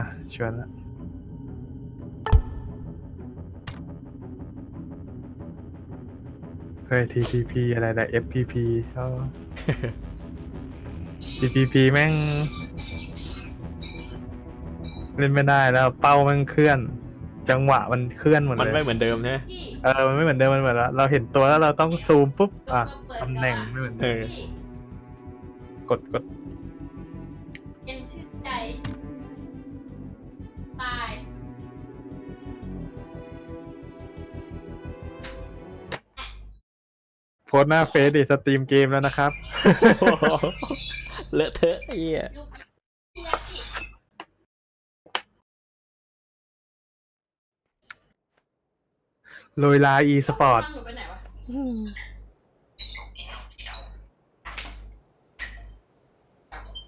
อะชวนละเฮ้ย TPP อะไรนะ FPP เขา TPP แม่ง เล่นไม่ได้แล้ว เป้ามันเคลื่อน จังหวะมันเคลื่อนหมดมันเลยไม่เหมือนเดิมใช่ไหมเออมันไม่เหมือนเดิมมันเหมือนว่าเราเห็นตัวแล้วเราต้องซูมปุ๊บอะตำแหน่งไม่เหมือนเอเดิมอกดกด โพสต์หน้าเฟซดิสตรีมเกมแล้วนะครับ เลอะเทอะไอ้เหี้ยลูกเพียสิโรยลาอีสปอร์ต หนูไปไหนวะ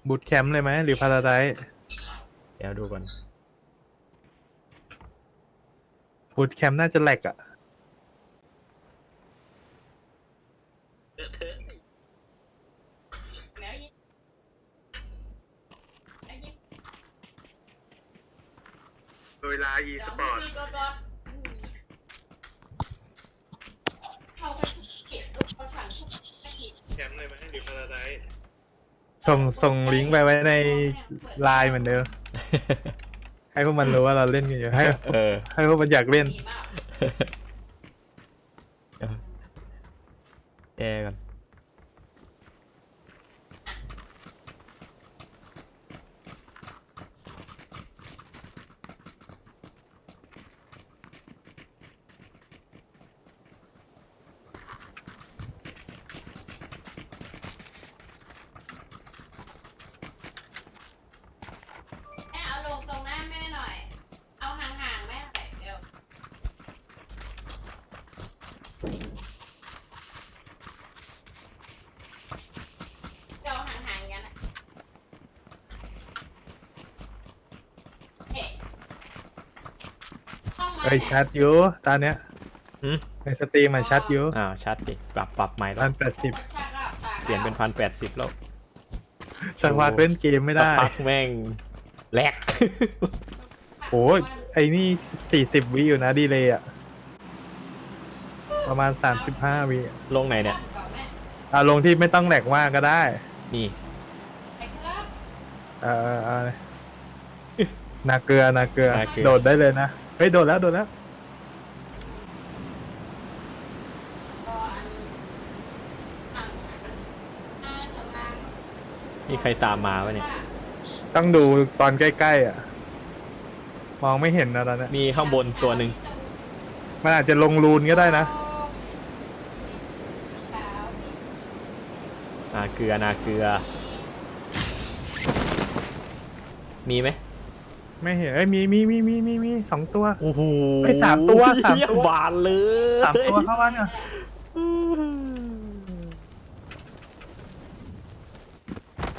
บูตแคมป์เลยไหมหรือพาราไดเดี๋ยวดูก่อนบูตแคมป์น่าจะแหลกอะ แล้วยิงแล้วยิง โรยลาอีสปอร์ตเดี๋ยวมีรถๆเข้าไปเก็บลูกเอาถังทุกนาทีแคมป์เลยไหมหรือพาราไดส่งส่งลิงก์ไปไว้ในไลน์เหมือนเดิม ให้พวกมันรู้ว่าเราเล่นกันอยู่ให้เออ ให้พวกมันอยากเล่น ดีมาก แกก่อน แม่เอาลงตรงหน้าแม่หน่อย เอาห่างๆแม่หน่อยเร็วเดี๋ยวเอาห่างๆกันอะเฮ้ห้องมา เอ้ยชัดอยู่ตอนเนี้ยหืม ในสตรีมมันชัดอยู่อ่าชัดดิปรับปรับใหม่แล้พัวนแปดสิบฉากลับฉากลับเปลี่ยนเป็นพันแปดสิบแล้วสักพักเล่นเกมไม่ได้ สักพักแม่งแลก โอ้ยไอ้นี่สี่สิบวิอยู่นะดีเลยอะประมาณสามสิบห้าวิอะลงไหนเนี่ยก่อนแม่อะลงที่ไม่ต้องแหลกมากก็ได้ นี่ไปครับเออเออเออนาเกลือนาเกลือ นาเกลือ โดดได้เลยนะ เฮ้ยโดดแล้วโดดแล้วนห่างหน้าตรงกลางมีใครตามมาวะเนี่ย ต้องดูตอนใกล้ ๆ อะ มองไม่เห็นนะตอนเนี้ยมีข้างบนตัวหนึ่งมันอาจจะลงรูนก็ได้นะ นาเกลือนาเกลือ มีไหม ไม่เห็นเอ้ยมีมีมีมีมีมีสองตัว โอ้โหเฮ้ยสามตัวสามตัวเหี้ยบานเลยสามตัวเข้าบ้านอะ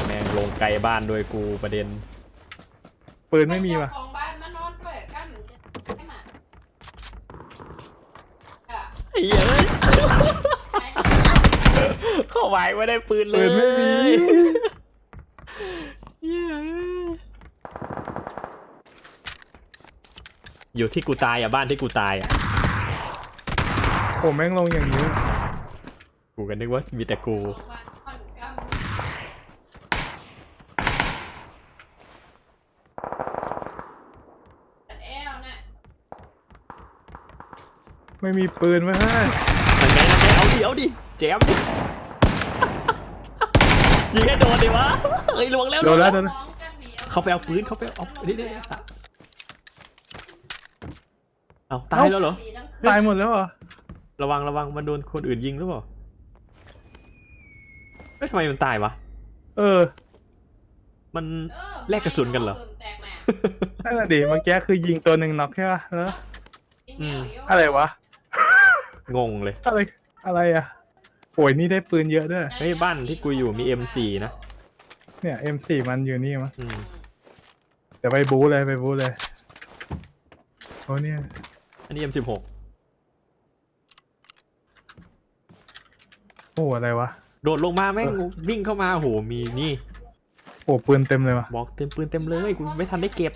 แม่งลงไกลบ้านโดวยกูประเด็น ปืนไม่มีว่ะ เจ้าของบ้านมานอนด้วยกันให้มาเออไอ้เหี้ยเอ้ยใช่เข้าไปไม่ได้ปืนเลยปืนไม่มี เหี้ยเอ้ย อยู่ที่กูตายอะบ้านที่กูตายอะผมแม่งลงอย่างนี้ กูกันนึกว่ามีแต่กูของบ้านค่อนข้างแต่แอลน่ะไม่มีปืนไว้ให้มันไงนะแกเอาดิเอาดิแจมดิยิงให้โดนดิวะเอ้ยลวงแล้วโดนแล้วโดนน้แล้วองจะหวีเขาไปเอาปืนเขาไปเอาเดี๋ยว เดี๋ยวเดี๋ยวเอาตายแล้วเหรอสีทั้งคืนตายหมดแล้วเหรอ ระวังระวังมันโดนคนอื่นยิงหรือเปล่าเอ้ยทำไมมันตายวะ เออมันเออแลกกระสุนกันเหรอแตกแหน่นั่นแหละดิเมื่อกี้คือยิงตัวหนึ่งน็อกใช่ป่ะแล้วอืม อะไรวะ งงเลย อะไร อะไรอะโอ้ยนี่ได้ปืนเยอะด้วย เฮ้ยบ้านที่กูอยู่มี M4 นะ เนี่ย M4 มันอยู่นี่มั้งอืม เดี๋ยวไปบู๊เลยไปบู๊เลยโอ้เนี่ย อันนี้ M16 โอ้อะไรวะ โดดลงมาแม่งวิ่งเข้ามาโหมีนี่โอ้ปืนเต็มเลยวะบอกเต็มปืนเต็มเลยกูไม่ทันได้เก็บ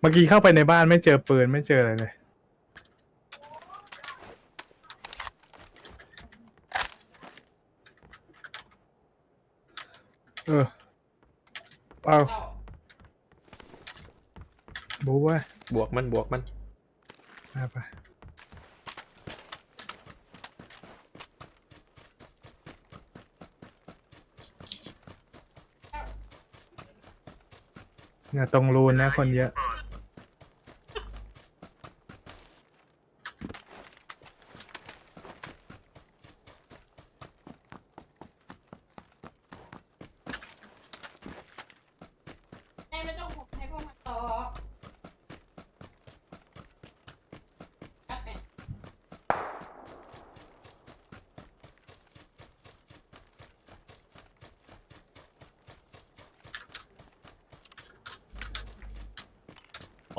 เมื่อกี้เข้าไปในบ้านไม่เจอปืนไม่เจออะไรเลยเออเอา เอาบูว่าบวกมันบวกมันมาไปเนี่ยตรงรูนนะคนเยอะ ให้ไม่ต้องให้พวกมันต่อแป๊บนึง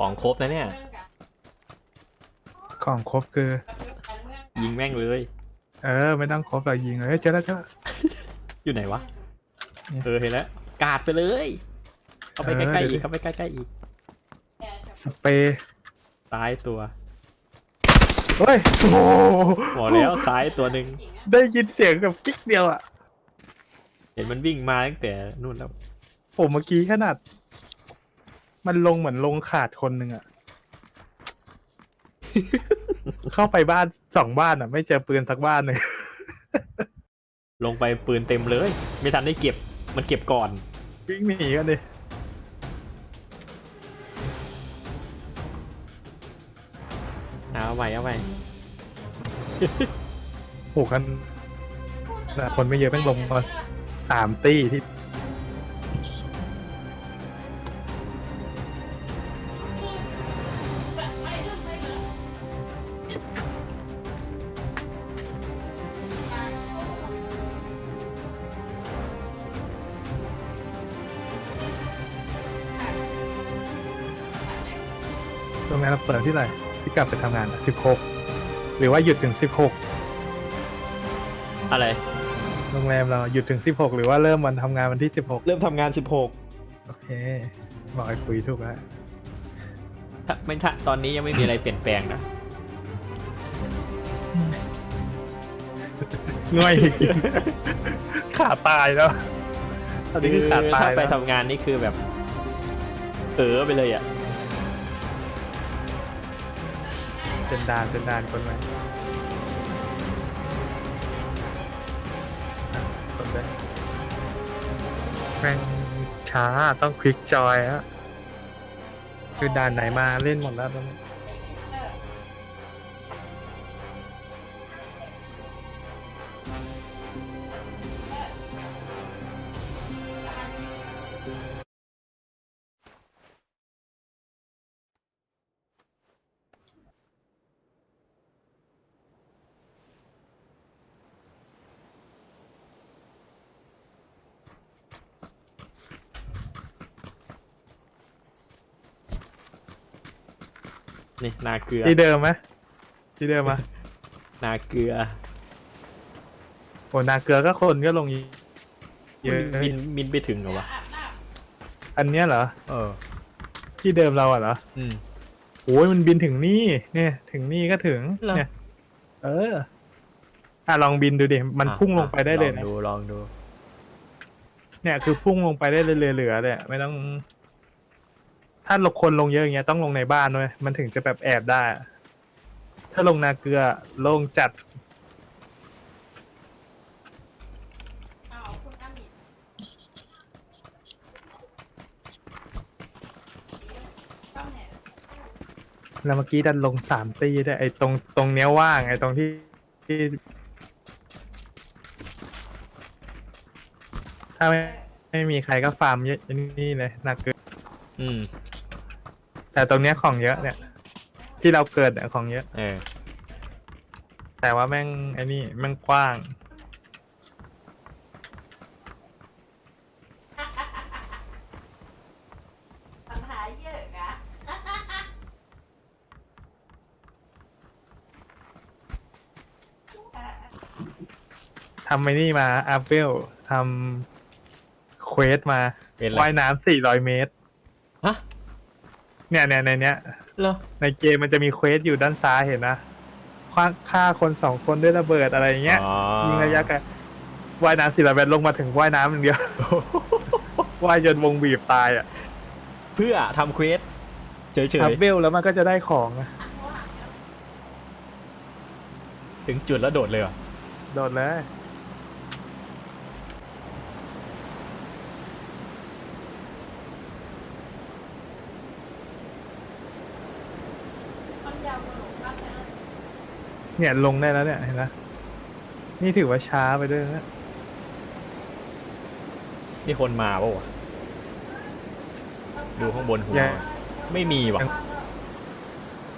ของ ครบนะเนี่ยเรื่องกันของครบคือกับเรื่องการเมืองกันยิงแม่งเลย เออ ไม่ต้องครบหรอกยิงเลยเฮ้ยเจอแล้วเจอแล้ว อยู่ไหนวะ เนี่ย เออเห็นแล้ว กาดไปเลย เข้าไปเอใกอล้ๆเดี๋อียวดิกเข้าไปใกล้ๆอีกแต่จะสเปรย์ซ้ายตัวเฮ้ยโอ้โหบอกแล้วซ้ายตัวหนึ่งจริงอะได้ยินเสียงกับกิ๊กเดียวอะเห็นมันวิ่งมาตั้งแต่นู่นแล้ว ผมเมื่อกี้ขนาด มันลงเหมือนลงขาดคนหนึ่งอะเข้าไปบ้านสองบ้านอะไม่เจอปืนสักบ้านเลยลงไปปืนเต็มเลย ไม่ทันได้เก็บมันเก็บก่อน วิ่งหนีกันดิเอาไว้เอาไว้โอ้คันแต่คนไม่เยอะแม่งลงมาสามตี้ที่ โรงงานเราเปิดที่ไหนที่กลับไปทำงานสิบหกหรือว่าหยุดถึงสิบหกอะไร โรงแรมเราหยุดถึงสิบหกหรือว่าเริ่มวันทำงานวันที่สิบหกเริ่มทำงานโอเคบอกไอ้คุยถูกแล้ว16ถ้าไม่ถ้าตอนนี้ยังไม่มีอะไรเปลี่ยนแปลงนะ ง่อยขาตายแล้วตอนนี้คือขาตาถ้ายไปแล้ว ทำงานนี่คือแบบเออไปเลยอะ เป็นดานเป็นดานคนไหมอะกดเลยแม่งช้าต้องคลิกจอยฮะคือด่านไหนมาเล่นหมดแล้วตอนนี้ นี่นาเกลือที่เดิมไหมที่เดิมมะนาเกลือโอ้นาเกลือก็คนก็ลงเยอะบินบินไปถึงเหรอวะอันเนี้ยเหรอเออ ที่เดิมเราอะเหรออืมโอ้ยมันบินถึงนี่เนี่ย ถึงนี่ก็ถึงเหรอเนี่ยเอออะลองบินดูดิมันอะพุ่งลงไปได้เลยลองนะดูลองดู เนี่ยคือพุ่งลงไปได้เลยเหลือๆเลยอะไม่ต้อง ถ้าลงคนลงเยอะอย่างเงี้ยต้องลงในบ้านด้วยมันถึงจะแบบแอบได้อะถ้าลงนาเกลือลงจัดเอาคุณอามิต้องเนี่ยแล้วเมื่อกี้ดันลงสามตีได้วยไอ้ตรงตรงเนี้ยว่างไอ้ตรงที่ที่ ถ้าไม่ไม่มีใครก็ฟาร์มเยอะนี่เลยนาเกลืออืม แต่ตรงเนี้ยของเยอะเนี่ย ที่เราเกิดเนี่ยของเยอะ เออ แต่ว่าแม่งไอ้นี่แม่งกว้าง ปัญหาเยอะอะทำไอ้นี่มาอัพเวลทำเควสมาเป็นอะไร ว่ายน้ำสี่ร้อยเมตรฮะ เนี่ยเนี่ยในเนี้ยเหรอในเกมมันจะมีเควสอยู่ด้านซ้ายเห็นนะคว้างฆ่าคนสองคนด้วยระเบิดอะไรอย่างเงี้ยอ๋อยิงระยะไกลว่ายน้ำสิละแบนลงมาถึงว่ายน้ำอย่างเดียว ว่ายจนวงบีบตายอะเพื่อทำเควสเฉยทับเวลแล้วมันก็จะได้ของอะหันโทรหาเนี่ยๆถึงจุดแล้วโดดเลยเหรอโดดเลย ความยาวกระโหลกมาก เลยนะเนี่ยลงได้แล้วเนี่ยเห็นไหมนี่ถือว่าช้าไปด้วยนะมีคนมาปะวะดูข้างบนหัวหน่อยไม่มีว่ะ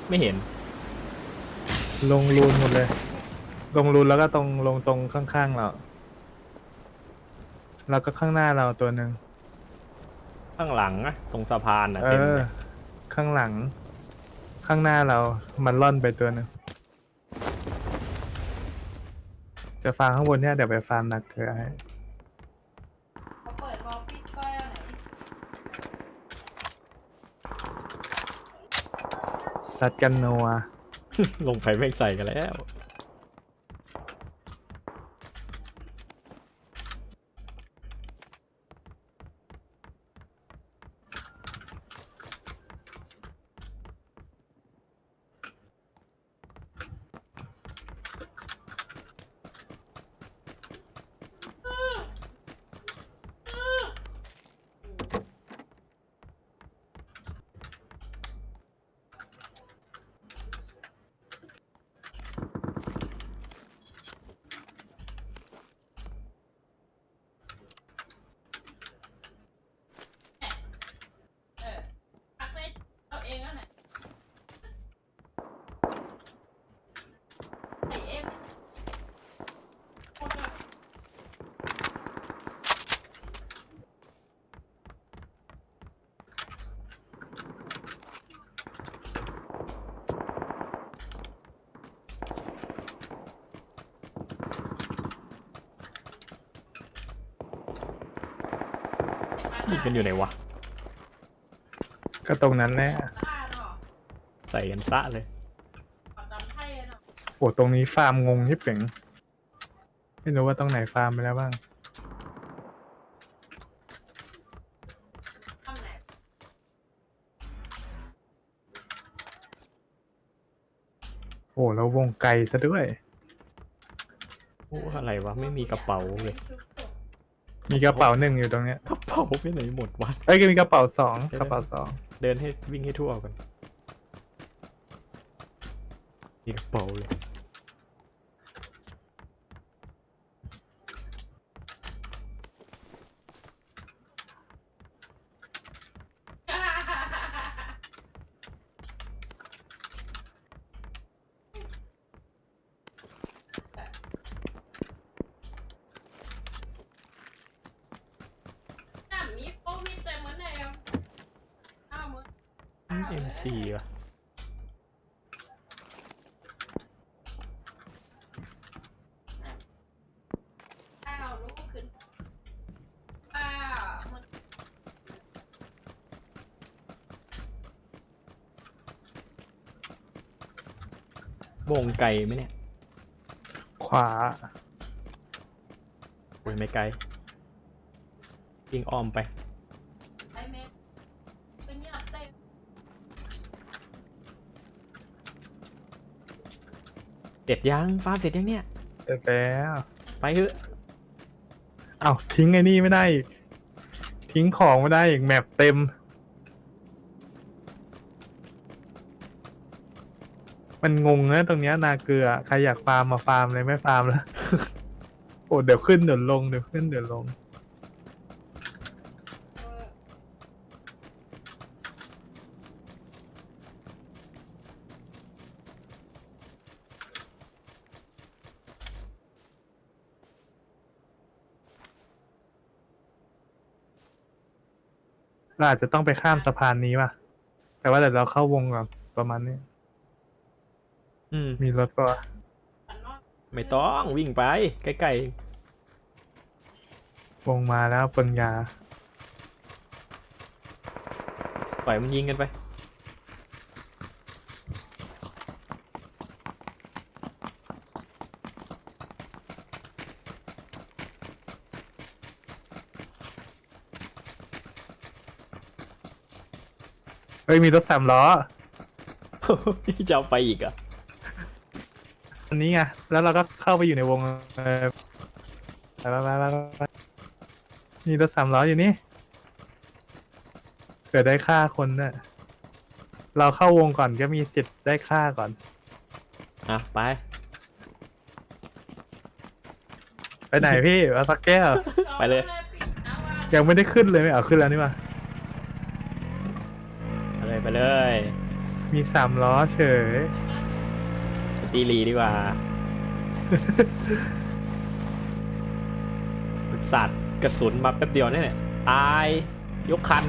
ไม่เห็น ลงรูนหมดเลย ลงรูนแล้วก็ตรงลงตรงข้างๆเรา แล้วก็ข้างหน้าเราตัวหนึ่งข้างหลังอะตรงสะพานอะเอเต็มอ เลยข้างหลัง ข้างหน้าเรา มันล่อนไปตัวหนึ่งจะฟาร์มข้างบนเนี่ยเดี๋ยวไปฟาร์มนักเกลือให้เขาเปิดวอลปิดก้อยอะไรซัดกันนัวลงไปไม่ใส่กันแล้ว เออพักเลยเอาเองแล้วเนี่ยไอเอ็มคนละ ยิงกันอยู่ไหนวะ ก็ตรงนั้นแหละบ้าเนาะใส่กันซะเลยปัดดำไทยเนาะโอ้ตรงนี้ฟาร์มงงที่เป่งไม่รู้ว่าตรงไหนฟาร์มไปแล้วบ้างทำไหนโอ้แล้ววงไกลซะด้วย โอ้อะไรวะ ไม่มีกระเป๋าเลย มีกระเป๋าหนึ่งอยู่ตรงเนี้ยกระเป๋าไปไหนหมดวะเอ้ยก็มีกระเป๋าสองเดี๋ยว กระเป๋าสองเดินให้วิ่งให้ทั่วก่อนมีกระเป๋าเลย เ M4 ว่ะวงไกลไหมเนี่ย ขวาโอ้ยไม่ไกลยิงอ้อมไป ร็จยังฟาร์มเสร็จยังเนี่ย เสร็จแล้วไปเถอะเอ้าทิ้งไอ้นี่ไม่ได้อีกทิ้งของไม่ได้อีกแมปเต็ม มันงงนะตรงเนี้ยนาเกลือใครอยากฟาร์มมาฟาร์มเลยไม่ฟาร์มแล้ว โอ้เดี๋ยวขึ้นเดี๋ยวลงเดี๋ยวขึ้นเดี๋ยวลง เราอาจจะต้องไปข้ามสะพานนี้ป่ะ แต่ว่าเดี๋ยวเราเข้าวงก่อนประมาณนี้ อืม มีรถก็ปันนอกไม่ต้องวิ่งไป ใกล้วงมาแล้วเปิงยาๆปล่อยมันยิงกันไป ฮ้ยมีรถสามล้อ นี่จะเอาไปอีกเหรอะอันนี้ไง แล้วเราก็เข้าไปอยู่ในวงเออไปไปไปไปไปมีรถสามล้ออยู่นี่เกิดได้ฆ่าคนน่ะ เราเข้าวงก่อนก็มีสิทธิ์ได้ฆ่าก่อน อะไป ไปไหนพี่เอาสักแก้ว ไปเลยเอาว่ายังไม่ได้ขึ้นเลยไม่เอาขึ้นแล้วนี่มาไป เลยไปเลยมีสามล้อเฉยไปตีลีดีกว่า สัตว์กระสุนมาแป๊บเดียวเนี่ยเนี่ยตาย ยกคัน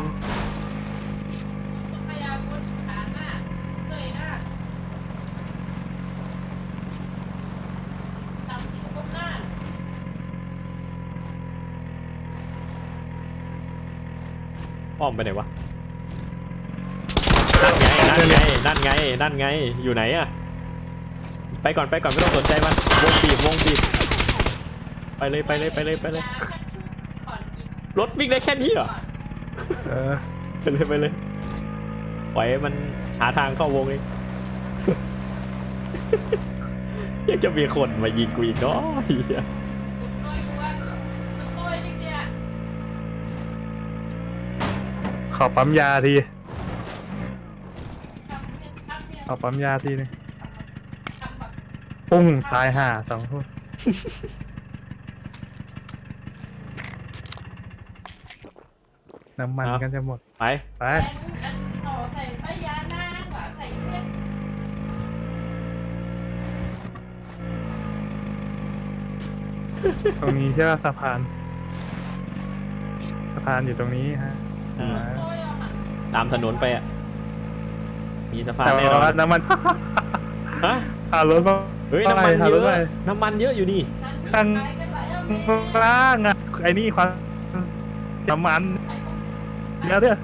พยายามวนขาหน้าเลยหน้าทำชุบหน้าอ้อมไปไหนวะ นั่นไงนั่นไง นั่นไง นั่นไง อยู่ไหนอะไปก่อนไปก่อนไม่ต้องสนใจมันวงบีบวงบีบไปเลยไปเลยไปเลยไปเลย รถวิ่งได้แค่นี้เหรอเออไปเลยไปเลยปล่อยให้มันหาทางเข้าวงเองยังจะมีคนมายิงกูอีกเนาะเหี้ยขอปั๊มยาที ข อปั๊มยาทีนึงปุ้งตายห่าสองคนน้ำมันกันจะหมด ไป ไปใส่พยานาคใส่เลือดตรงนี้ใช่ป่ะสะพาน สะพานอยู่ตรงนี้ฮะอ่าโอ้ยอะตามถนนไปอะ มีสะพานแต่แน่นอว่านน้ำมันฮะพารถมาเฮ้ยน้ำมันพาเยรถอะไปน้ำมันเยอะอยู่นี่ข้างล่างอะไอ้นี่ความน้ำมันเดี๋ยวเดี๋ยว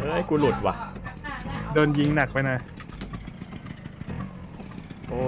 เฮ้ยกูหลุดว่ะโดนยิงหนักไปหน่อยโอ้